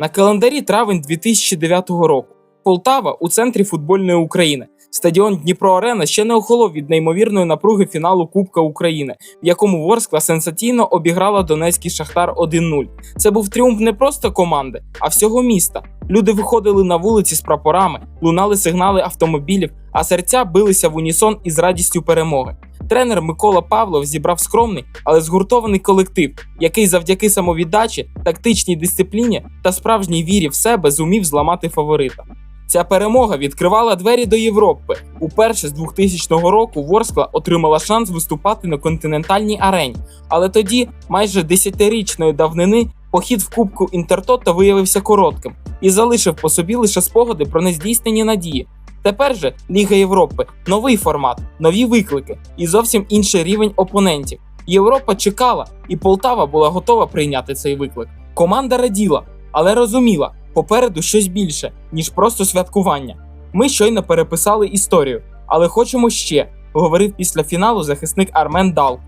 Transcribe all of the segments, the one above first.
На календарі травень 2009 року. Полтава у центрі футбольної України. Стадіон Дніпро Арена ще не охолов від неймовірної напруги фіналу Кубка України, в якому Ворскла сенсаційно обіграла Донецький Шахтар 1-0. Це був тріумф не просто команди, а всього міста. Люди виходили на вулиці з прапорами, лунали сигнали автомобілів, а серця билися в унісон із радістю перемоги. Тренер Микола Павлов зібрав скромний, але згуртований колектив, який завдяки самовіддачі, тактичній дисципліні та справжній вірі в себе зумів зламати фаворита. Ця перемога відкривала двері до Європи. Уперше з 2000 року Ворскла отримала шанс виступати на континентальній арені. Але тоді, майже десятирічної давнини, похід в Кубку Інтертото виявився коротким і залишив по собі лише спогади про нездійснені надії. Тепер же Ліга Європи, новий формат, нові виклики і зовсім інший рівень опонентів. Європа чекала, і Полтава була готова прийняти цей виклик. Команда раділа, але розуміла, попереду щось більше, ніж просто святкування. Ми щойно переписали історію, але хочемо ще, говорив після фіналу захисник Армен Дал.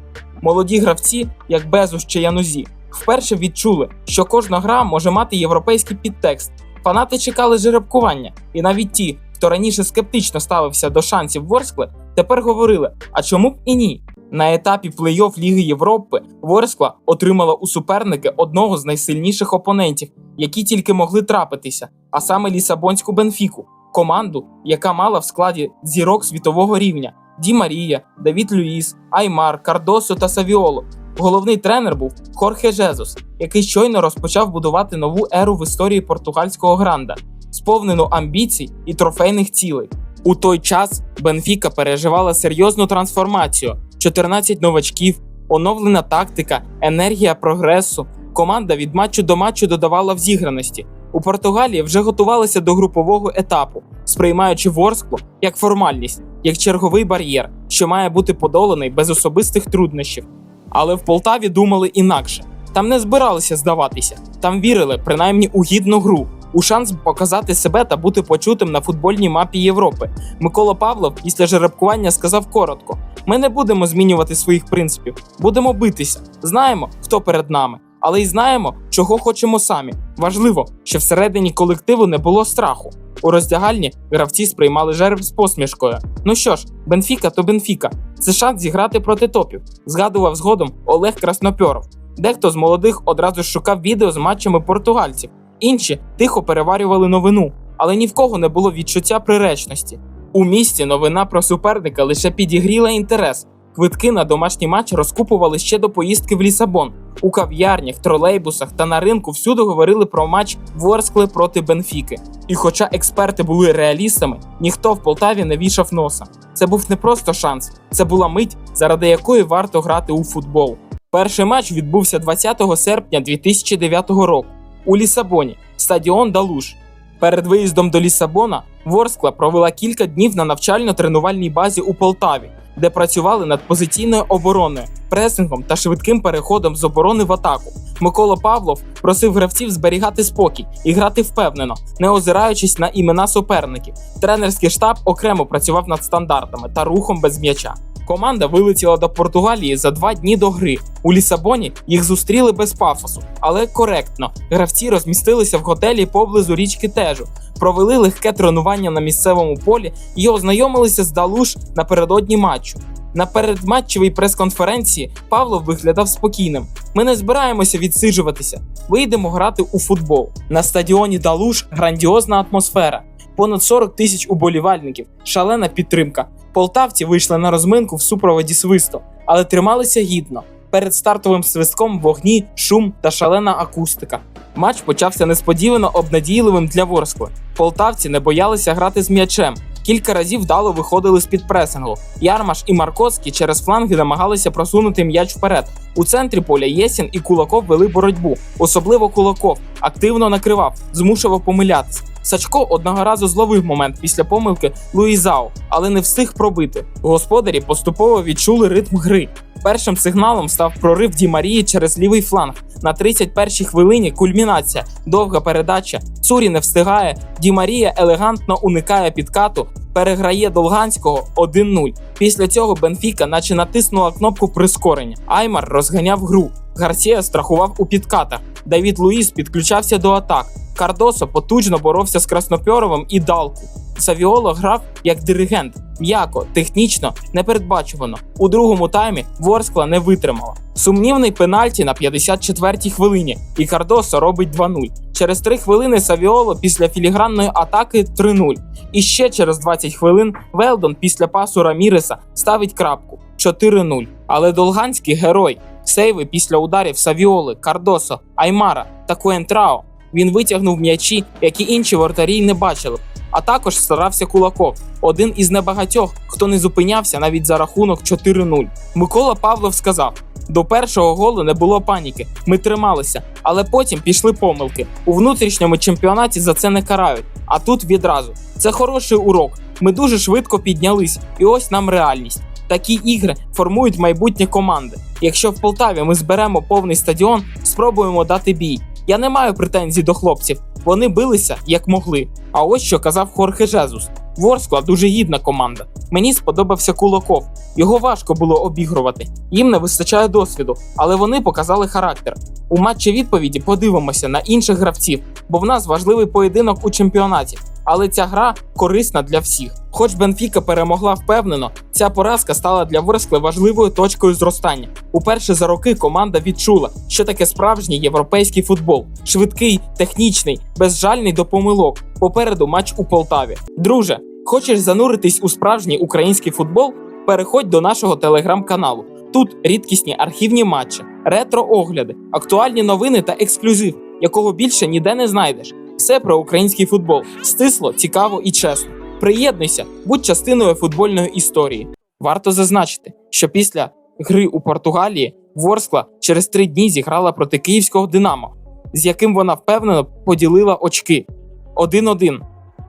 Молоді гравці, як Безуш чи Янузі, вперше відчули, що кожна гра може мати європейський підтекст. Фанати чекали жеребкування, і навіть ті, хто раніше скептично ставився до шансів Ворскли, тепер говорили: а чому б і ні? На етапі плей-офф Ліги Європи Ворскла отримала у суперники одного з найсильніших опонентів, які тільки могли трапитися, а саме Лісабонську Бенфіку, команду, яка мала в складі зірок світового рівня: Ді Марія, Давід Люїс, Аймар, Кардосо та Савіоло. Головний тренер був Хорхе Жезус, який щойно розпочав будувати нову еру в історії португальського гранда, сповнену амбіцій і трофейних цілей. У той час Бенфіка переживала серйозну трансформацію: 14 новачків, оновлена тактика, енергія прогресу. Команда від матчу до матчу додавала взіграності. У Португалії вже готувалися до групового етапу, сприймаючи Ворсклу як формальність, як черговий бар'єр, що має бути подоланий без особистих труднощів. Але в Полтаві думали інакше. Там не збиралися здаватися, там вірили принаймні у гідну гру, у шанс показати себе та бути почутим на футбольній мапі Європи. Микола Павлов після жеребкування сказав коротко: ми не будемо змінювати своїх принципів, будемо битися. Знаємо, хто перед нами, але й знаємо, чого хочемо самі. Важливо, що всередині колективу не було страху. У роздягальні гравці сприймали жереб з посмішкою. Ну що ж, Бенфіка то Бенфіка. Це шанс зіграти проти топів, згадував згодом Олег Краснопьоров. Дехто з молодих одразу шукав відео з матчами португальців, інші тихо переварювали новину, але ні в кого не було відчуття приречності. У місті новина про суперника лише підігріла інтерес. Квитки на домашній матч розкупували ще до поїздки в Лісабон. У кав'ярнях, тролейбусах та на ринку всюди говорили про матч Ворскли проти Бенфіки. І хоча експерти були реалістами, ніхто в Полтаві не вішав носа. Це був не просто шанс, це була мить, заради якої варто грати у футбол. Перший матч відбувся 20 серпня 2009 року у Лісабоні, стадіон Далуш. Перед виїздом до Лісабона Ворскла провела кілька днів на навчально-тренувальній базі у Полтаві, де працювали над позиційною обороною, пресингом та швидким переходом з оборони в атаку. Микола Павлов просив гравців зберігати спокій і грати впевнено, не озираючись на імена суперників. Тренерський штаб окремо працював над стандартами та рухом без м'яча. Команда вилетіла до Португалії за два дні до гри. У Лісабоні їх зустріли без пафосу, але коректно. Гравці розмістилися в готелі поблизу річки Тежу, провели легке тренування на місцевому полі і ознайомилися з Далуш напередодні матчу. На передматчевій прес-конференції Павлов виглядав спокійним. Ми не збираємося відсиджуватися. Вийдемо грати у футбол. На стадіоні Далуш грандіозна атмосфера. Понад 40 тисяч уболівальників, шалена підтримка. Полтавці вийшли на розминку в супроводі свисту, але трималися гідно. Перед стартовим свистком вогні, шум та шалена акустика. Матч почався несподівано обнадійливим для Ворскли. Полтавці не боялися грати з м'ячем. Кілька разів вдало виходили з під пресингу. Ярмаш і Маркоцький через фланги намагалися просунути м'яч вперед. У центрі поля Єсін і Кулаков вели боротьбу. Особливо Кулаков активно накривав, змушував помилятись. Сачко одного разу зловив момент після помилки Луїзао, але не встиг пробити. Господарі поступово відчули ритм гри. Першим сигналом став прорив Ді Марії через лівий фланг. На 31-й хвилині кульмінація, довга передача. Цурі не встигає. Ді Марія елегантно уникає підкату переграє Долганського 1-0. Після цього Бенфіка наче натиснула кнопку прискорення. Аймар розганяв гру. Гарсія страхував у підкатах. Давід Луїс підключався до атак. Кардосо потужно боровся з Краснопьоровим і Далку. Савіоло грав як диригент, м'яко, технічно, непередбачувано. У другому таймі Ворскла не витримала. Сумнівний пенальті на 54-й хвилині, і Кардосо робить 2-0. Через 3 хвилини Савіоло після філігранної атаки 3-0. І ще через 20 хвилин Велдон після пасу Раміреса ставить крапку 4-0. Але Долганський герой. Сейви після ударів Савіоли, Кардосо, Аймара та Куентрао. Він витягнув м'ячі, які інші вратарі й не бачили. А також старався Кулаков, один із небагатьох, хто не зупинявся навіть за рахунок 4-0. Микола Павлов сказав: до першого голу не було паніки. Ми трималися, але потім пішли помилки. У внутрішньому чемпіонаті за це не карають. А тут відразу. Це хороший урок. Ми дуже швидко піднялись, і ось нам реальність. Такі ігри формують майбутнє команди. Якщо в Полтаві ми зберемо повний стадіон, спробуємо дати бій. Я не маю претензій до хлопців. Вони билися як могли. А ось що казав Хорхе Жезус. Ворскла дуже гідна команда. Мені сподобався Кулаков. Його важко було обігрувати. Їм не вистачає досвіду, але вони показали характер. У матчі відповіді подивимося на інших гравців, бо в нас важливий поєдинок у чемпіонаті. Але ця гра корисна для всіх. Хоч Бенфіка перемогла впевнено, ця поразка стала для Ворскли важливою точкою зростання. Уперше за роки команда відчула, що таке справжній європейський футбол: швидкий, технічний, безжальний до помилок. Попереду матч у Полтаві. Друже, хочеш зануритись у справжній український футбол? Переходь до нашого телеграм-каналу. Тут рідкісні архівні матчі, ретро-огляди, актуальні новини та ексклюзив, якого більше ніде не знайдеш. Все про український футбол стисло, цікаво і чесно. Приєднуйся, будь частиною футбольної історії. Варто зазначити, що після гри у Португалії Ворскла через три дні зіграла проти київського Динамо, з яким вона впевнено поділила очки 1-1.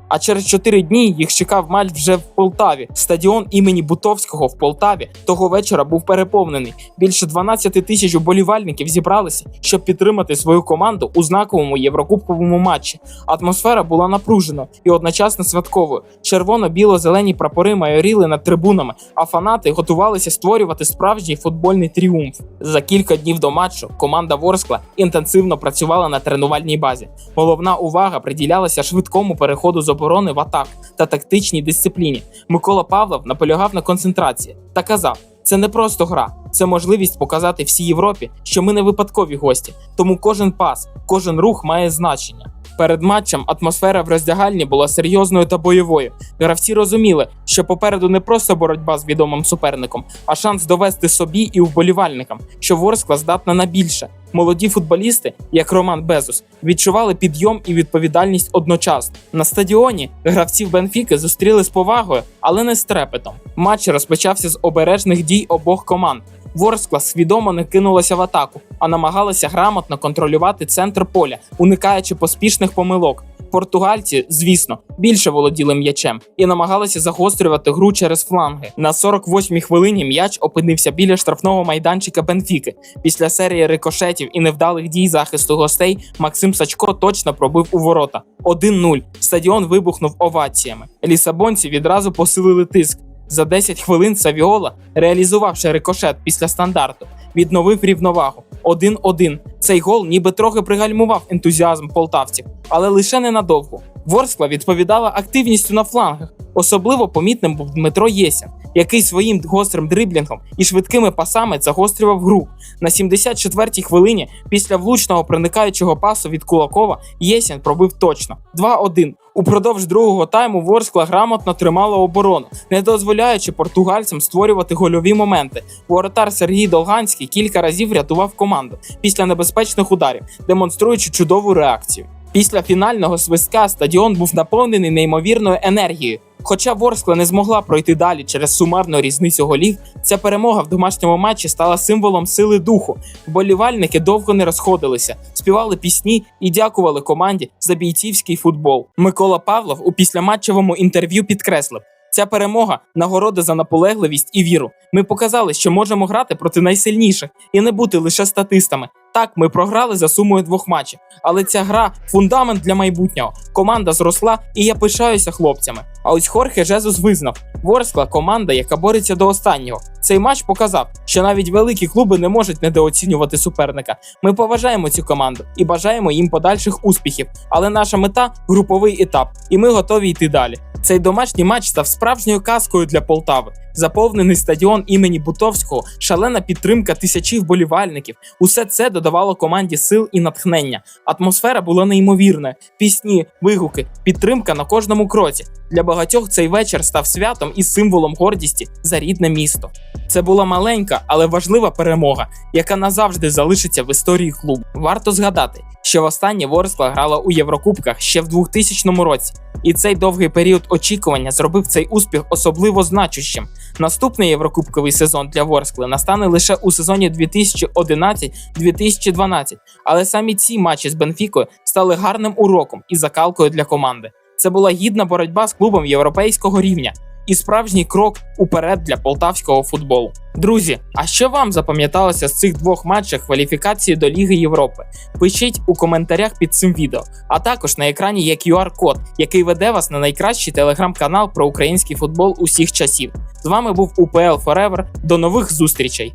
А через 4 дні їх чекав матч вже в Полтаві. Стадіон імені Бутовського в Полтаві того вечора був переповнений. Більше 12 тисяч уболівальників зібралися, щоб підтримати свою команду у знаковому єврокубковому матчі. Атмосфера була напружена і одночасно святковою. Червоно-біло-зелені прапори майоріли над трибунами, а фанати готувалися створювати справжній футбольний тріумф. За кілька днів до матчу команда Ворскла інтенсивно працювала на тренувальній базі. Головна увага приділялася швидкому переходу з оборони в атаку та тактичній дисципліні. Микола Павлов наполягав на концентрації та казав: це не просто гра, це можливість показати всій Європі, що ми не випадкові гості. Тому кожен пас, кожен рух має значення. Перед матчем атмосфера в роздягальні була серйозною та бойовою. Гравці розуміли, що попереду не просто боротьба з відомим суперником, а шанс довести собі і вболівальникам, що Ворскла здатна на більше. Молоді футболісти, як Роман Безус, відчували підйом і відповідальність одночасно. На стадіоні гравців Бенфіки зустріли з повагою, але не з трепетом. Матч розпочався з обережних дій обох команд. Ворскла свідомо не кинулася в атаку, а намагалася грамотно контролювати центр поля, уникаючи поспішних помилок. Португальці, звісно, більше володіли м'ячем і намагалися загострювати гру через фланги. На 48-й хвилині м'яч опинився біля штрафного майданчика Бенфіки. Після серії рикошетів і невдалих дій захисту гостей Максим Сачко точно пробив у ворота. 1-0. Стадіон вибухнув оваціями. Лісабонці відразу посилили тиск. За 10 хвилин Савіола, реалізувавши рикошет після стандарту, відновив рівновагу 1-1. Цей гол ніби трохи пригальмував ентузіазм полтавців, але лише ненадовго. Ворскла відповідала активністю на флангах. Особливо помітним був Дмитро Єсян, який своїм гострим дриблінгом і швидкими пасами загострював гру. На 74-й хвилині після влучного проникаючого пасу від Кулакова Єсян пробив точно 2-1. Упродовж другого тайму Ворскла грамотно тримала оборону, не дозволяючи португальцям створювати гольові моменти. Воротар Сергій Долганський кілька разів рятував команду після небезпечних ударів, демонструючи чудову реакцію. Після фінального свистка стадіон був наповнений неймовірною енергією. Хоча Ворскла не змогла пройти далі через сумарну різницю голів, ця перемога в домашньому матчі стала символом сили духу. Вболівальники довго не розходилися, співали пісні і дякували команді за бійцівський футбол. Микола Павлов у післяматчевому інтерв'ю підкреслив. Ця перемога нагорода за наполегливість і віру. Ми показали, що можемо грати проти найсильніших і не бути лише статистами. Так, ми програли за сумою двох матчів, але ця гра фундамент для майбутнього. Команда зросла, і я пишаюся хлопцями. А ось Хорхе Жезус визнав: Ворскла команда, яка бореться до останнього. Цей матч показав, що навіть великі клуби не можуть недооцінювати суперника. Ми поважаємо цю команду і бажаємо їм подальших успіхів. Але наша мета груповий етап, і ми готові йти далі. Цей домашній матч став справжньою казкою для Полтави. Заповнений стадіон імені Бутовського, шалена підтримка тисячі вболівальників. Усе це додавало команді сил і натхнення. Атмосфера була неймовірною. Пісні, вигуки, підтримка на кожному кроці. Для багатьох цей вечір став святом і символом гордісті за рідне місто. Це була маленька, але важлива перемога, яка назавжди залишиться в історії клубу. Варто згадати, що востаннє Ворскла грала у Єврокубках ще в 2000 році, і цей довгий період очікування зробив цей успіх особливо значущим. Наступний єврокубковий сезон для Ворскли настане лише у сезоні 2011-2012, але самі ці матчі з Бенфікою стали гарним уроком і закалкою для команди. Це була гідна боротьба з клубом європейського рівня і справжній крок уперед для полтавського футболу. Друзі, а що вам запам'яталося з цих двох матчів кваліфікації до Ліги Європи? Пишіть у коментарях під цим відео. А також на екрані є QR-код, який веде вас на найкращий телеграм-канал про український футбол усіх часів. З вами був УПЛ Forever. До нових зустрічей!